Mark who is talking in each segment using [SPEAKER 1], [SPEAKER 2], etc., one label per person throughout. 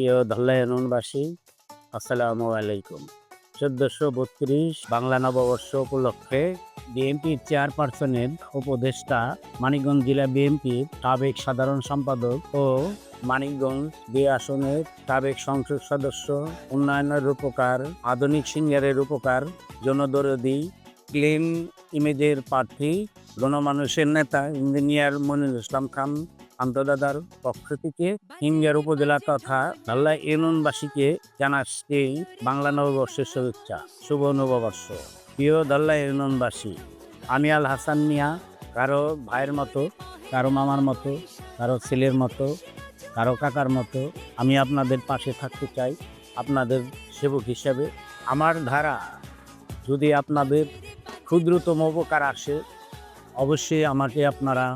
[SPEAKER 1] প্রিয় ধল্লায়নবাসী আসসালামু আলাইকুম। চোদ্দশো বত্রিশ বাংলা নববর্ষ উপলক্ষে বিএনপির চেয়ারপারসনের উপদেষ্টা মানিকগঞ্জ জেলা বিএনপির সাবেক সাধারণ সম্পাদক ও মানিকগঞ্জ দুই আসনের সাবেক সংসদ সদস্য, উন্নয়নের রূপকার আধুনিক সিঙ্গারের রূপকার জনদরদি, ক্লিন ইমেজের প্রার্থী, গণমানুষের নেতা ইঞ্জিনিয়ার মনিরুল ইসলাম খান আন্তদাদার পক্ষ থেকে হিমগিয়ার উপজেলা তথা ধাল্লা ইউনিয়নবাসীকে জানাচ্ছি বাংলা নববর্ষের শুভেচ্ছা শুভ নববর্ষ। প্রিয় ধাল্লা ইউনিয়নবাসী আমি আল হাসান মিয়া কারও ভাইয়ের মতো কারও মামার মতো কারও ছেলের মতো কারও কাকার মতো আমি আপনাদের পাশে থাকতে চাই আপনাদের সেবক হিসাবে। আমার ধারা যদি আপনাদের ক্ষুদ্রতম উপকার আসে অবশ্যই আমাকে আপনারা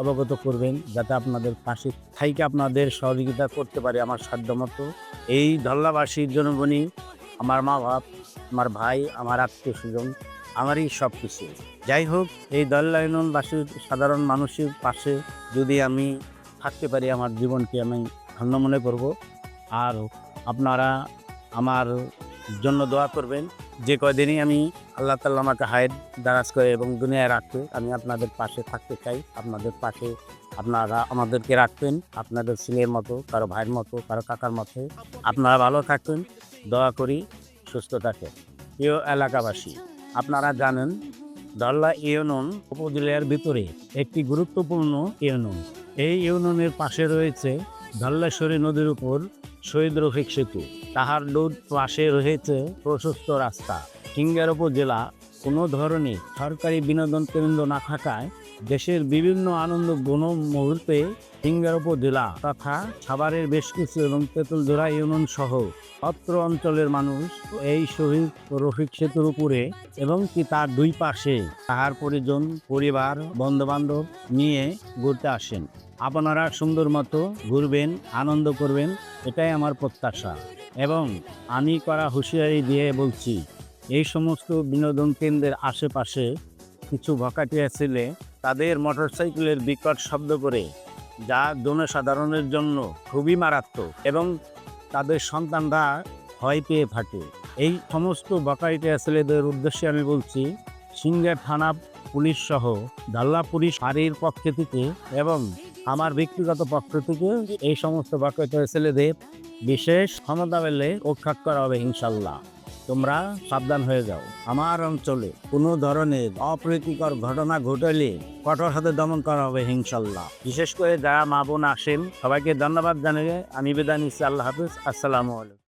[SPEAKER 1] অবগত করবেন যাতে আপনাদের পাশে থাইকে আপনাদের সহযোগিতা করতে পারে আমার সাধ্যমতো এই ধল্লাবাসীর জনগণই আমার মা বাপ, আমার ভাই, আমার আত্মীয় স্বজন, আমারই সব কিছু যাই হোক, এই দল্লায়নবাসীর সাধারণ মানুষের পাশে যদি আমি থাকতে পারি আমার জীবনকে আমি ধন্য মনে করব। আর আপনারা আমার জন্য দোয়া করবেন। যে কয়দিনই আমি আল্লাহ তাল্লা আমাকে হায়ের দারাজ করে এবং দুনিয়ায় রাখতে আমি আপনাদের পাশে থাকতে চাই। আপনাদের পাশে আপনারা আমাদেরকে রাখবেন, আপনাদের ছেলের মতো, কারও ভাইয়ের মতো, কারও কাকার মতো। আপনারা ভালো থাকবেন, দয়া করি, সুস্থ থাকেন। প্রিয় এলাকাবাসী, আপনারা জানেন, দল্লা ইউনিয়ন উপজেলার ভিতরে একটি গুরুত্বপূর্ণ ইউনিয়ন। এই ইউনিয়নের পাশে রয়েছে ধল্লেশ্বরী নদীর উপর শহীদ রফিক সেতু তাহার দুধ পাশে রয়েছে প্রশস্ত রাস্তা। সিঙ্গার উপজেলা কোনো ধরনের সরকারি বিনোদন কেন্দ্র না থাকায় দেশের বিভিন্ন আনন্দ গণ মুহূর্তে সিঙ্গার উপজেলা তথা সাভারের বেশ কিছু এবং তেঁতুলজোড়া ইউনিয়ন সহ অত্র অঞ্চলের মানুষ এই শহীদ রফিক সেতুর উপরে এবং কি তার দুই পাশে তাহার পরিজন, পরিবার, বন্ধুবান্ধব নিয়ে ঘুরতে আসেন। আপনারা সুন্দর মতো ঘুরবেন, আনন্দ করবেন, এটাই আমার প্রত্যাশা। এবং আমি করা হুঁশিয়ারি দিয়ে বলছি এই সমস্ত বিনোদন কেন্দ্রের আশেপাশে কিছু ভকাটিয়া ছেলে তাদের মোটরসাইকেলের বিকট শব্দ করে, যা জনসাধারণের জন্য খুবই মারাত্মক এবং তাদের সন্তানরা ভয় পেয়ে ফাটে এই সমস্ত বকাইটিয়া ছেলেদের উদ্দেশ্যে আমি বলছি, সিঙ্গার থানা পুলিশ সহ দাল্লা পুলিশ হারির পক্ষ থেকে এবং আমার ব্যক্তিগত পক্ষ থেকে এই সমস্ত বকাইটিয়া ছেলেদের বিশেষ ক্ষমতা পেলে উৎখাত করা হবে ইনশাল্লাহ। তোমরা সাবধান হয়ে যাও। আমার অঞ্চলে কোনো ধরনের অপ্রীতিকর ঘটনা ঘটলে কঠোর হাতে দমন করা হবে হিংসাল্লাহ বিশেষ করে যারা মা বোন আসেন, সবাইকে ধন্যবাদ জানিয়ে আমি বেদানি আল্লাহ হাফিজ। আসসালামু আলাইকুম।